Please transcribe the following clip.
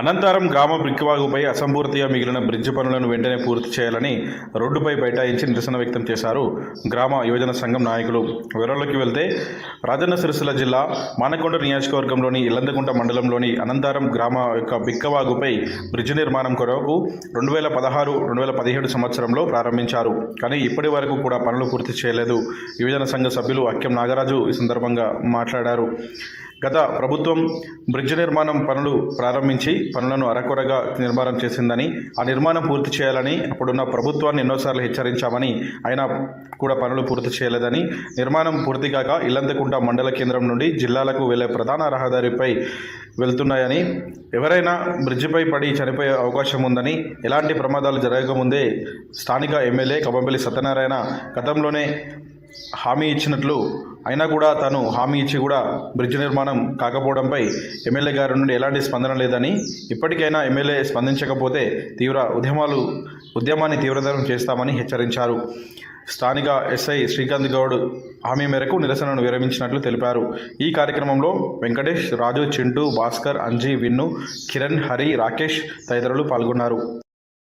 అనంతరం గ్రామ బ్రిక్వాగుపై అసంపూర్తిగా మిగిలిన బ్రిడ్జి పనులను వెంటనే పూర్తి చేయాలని రోడ్డుపై బైఠాయించి నిరసన వ్యక్తం చేశారు గ్రామ యువజన సంఘం నాయకులు. వివరాల్లోకి వెళ్తే రాజన్న సిరిసిల్ల జిల్లా మానకొండ నియోజకవర్గంలోని ఇల్లందకుంట మండలంలోని అనంతరం గ్రామ యొక్క బిక్కవాగుపై బ్రిడ్జి నిర్మాణం కొరకు రెండు వేల పదహారు రెండు వేల పదిహేడు సంవత్సరంలో ప్రారంభించారు. కానీ ఇప్పటి వరకు కూడా పనులు పూర్తి చేయలేదు. యువజన సంఘ సభ్యులు అక్కెం నాగరాజు ఈ సందర్భంగా మాట్లాడారు. గత ప్రభుత్వం బ్రిడ్జ్ నిర్మాణం పనులు ప్రారంభించి పనులను అరకొరగా నిర్మాణం చేసిందని ఆ నిర్మాణం పూర్తి చేయాలని అప్పుడున్న ప్రభుత్వాన్ని ఎన్నోసార్లు హెచ్చరించామని అయినా కూడా పనులు పూర్తి చేయలేదని నిర్మాణం పూర్తి కాక ఇల్లంతకుంట మండల కేంద్రం నుండి జిల్లాలకు వెళ్ళే ప్రధాన రహదారిపై వెళ్తున్నాయని ఎవరైనా బ్రిడ్జిపై పడి చనిపోయే అవకాశం ఉందని ఎలాంటి ప్రమాదాలు జరగకముందే స్థానిక ఎమ్మెల్యే కబంపల్లి సత్యనారాయణ గతంలోనే హామీ ఇచ్చినట్లు అయినా కూడా తాను హామీ ఇచ్చి కూడా బ్రిడ్జ్ నిర్మాణం కాకపోవడంపై ఎమ్మెల్యే గారి నుండి ఎలాంటి స్పందన లేదని ఇప్పటికైనా ఎమ్మెల్యే స్పందించకపోతే తీవ్ర ఉద్యమాలు ఉద్యమాన్ని తీవ్రతరం చేస్తామని హెచ్చరించారు. స్థానిక ఎస్ఐ శ్రీకాంత్ గౌడ్ హామీ మేరకు నిరసనను విరమించినట్లు తెలిపారు. ఈ కార్యక్రమంలో వెంకటేష్ రాజు చింటూ భాస్కర్ అంజీ విన్ను కిరణ్ హరి రాకేష్ తదితరులు పాల్గొన్నారు.